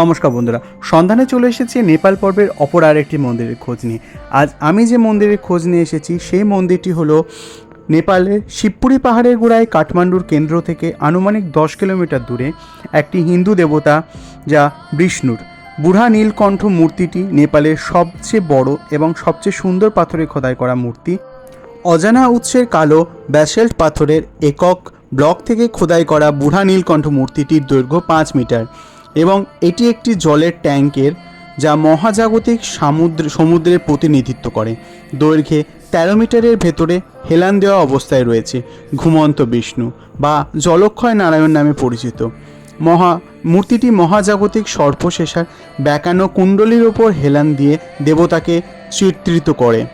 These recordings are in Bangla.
নমস্কার বন্ধুরা, সন্ধানে চলে এসেছি নেপাল পর্বের অপর আরেকটি মন্দিরের খোঁজ নিয়ে। আজ আমি যে মন্দিরের খোঁজ নিয়ে এসেছি, সেই মন্দিরটি হলো নেপালের শিবপুরি পাহাড়ের গোড়ায় কাঠমান্ডুর কেন্দ্র থেকে আনুমানিক দশ কিলোমিটার দূরে একটি হিন্দু দেবতা, যা বিষ্ণুর। বুড়া নীলকণ্ঠ মূর্তিটি নেপালের সবচেয়ে বড় এবং সবচেয়ে সুন্দর পাথরে খোদাই করা মূর্তি। অজানা উৎসের কালো ব্যাসেল্ট পাথরের একক ব্লক থেকে খোদাই করা বুড়া নীলকণ্ঠ মূর্তিটির দৈর্ঘ্য পাঁচ মিটার। এবং এটি একটি জলের ট্যাঙ্কের যা মহাজাগতিক সমুদ্র, সমুদ্রের প্রতিনিধিত্ব করে। দৈর্ঘ্যে তেরো মিটারের ভেতরে হেলান দেওয়া অবস্থায় রয়েছে ঘুমন্ত বিষ্ণু বা জলক্ষয় নারায়ণ নামে পরিচিত। মহা, মূর্তিটি মহাজাগতিক সর্পশেষার ব্যাকানো কুণ্ডলীর ওপর হেলান দিয়ে দেবতাকে চিত্রিত করে।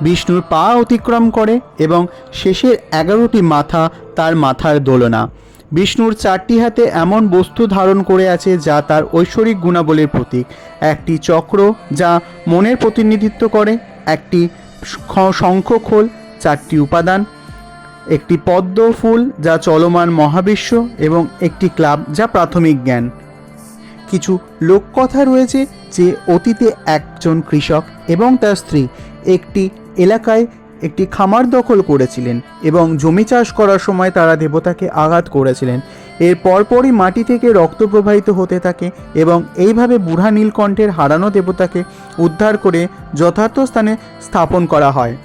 বিষ্ণুর পা অতিক্রম করে এবং শেষের এগারোটি মাথা তার মাথার দোলনা। বিষ্ণুর চারটি হাতে এমন বস্তু ধারণ করে আছে যা তার ঐশ্বরিক গুণাবলীর প্রতীক। একটি চক্র যা মনের প্রতিনিধিত্ব করে, একটি শ- শঙ্খখোল চারটি উপাদান, একটি পদ্ম ফুল যা চলমান মহাবিশ্ব এবং একটি ক্লাব যা প্রাথমিক জ্ঞান। কিছু লোককথা রয়েছে যে অতীতে একজন কৃষক এবং তার স্ত্রী একটি এলাকায় একটি খামার দখল করেছিলেন এবং জমি চাষ করার সময় তারা দেবতাকে আঘাত করেছিলেন। এর পরপরই মাটি থেকে রক্ত প্রবাহিত হতে থাকে এবং এইভাবে বুড়া নীলকণ্ঠের হারানো দেবতাকে উদ্ধার করে যথার্থ স্থানে স্থাপন করা হয়।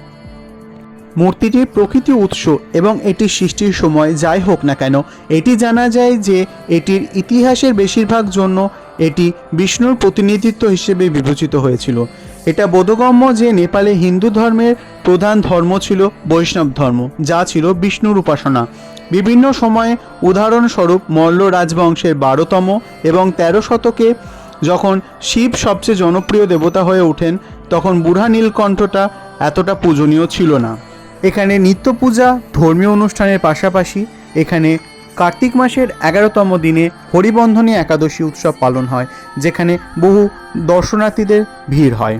মূর্তিটির প্রকৃতি উৎস এবং এটি সৃষ্টির সময়, যাই হোক না কেন, এটি জানা যায় যে এটির ইতিহাসের বেশিরভাগ জন্য এটি বিষ্ণুর প্রতিনিধিত্ব হিসেবে বিবেচিত হয়েছিল। এটা বোধগম্য যে নেপালে হিন্দু ধর্মের প্রধান ধর্ম ছিল বৈষ্ণব ধর্ম, যা ছিল বিষ্ণুর উপাসনা। বিভিন্ন সময়ে উদাহরণস্বরূপ মল্ল রাজবংশের বারোতম এবং তেরো শতকে যখন শিব সবচেয়ে জনপ্রিয় দেবতা হয়ে ওঠেন, তখন বুড়া নীলকণ্ঠটা এতটা পূজনীয় ছিল না। এখানে নিত্য পূজা, ধর্মীয় অনুষ্ঠানের পাশাপাশি এখানে কার্তিক মাসের এগারোতম দিনে হরিবন্ধনী একাদশী উৎসব পালন হয়, যেখানে বহু দর্শনার্থীদের ভিড় হয়।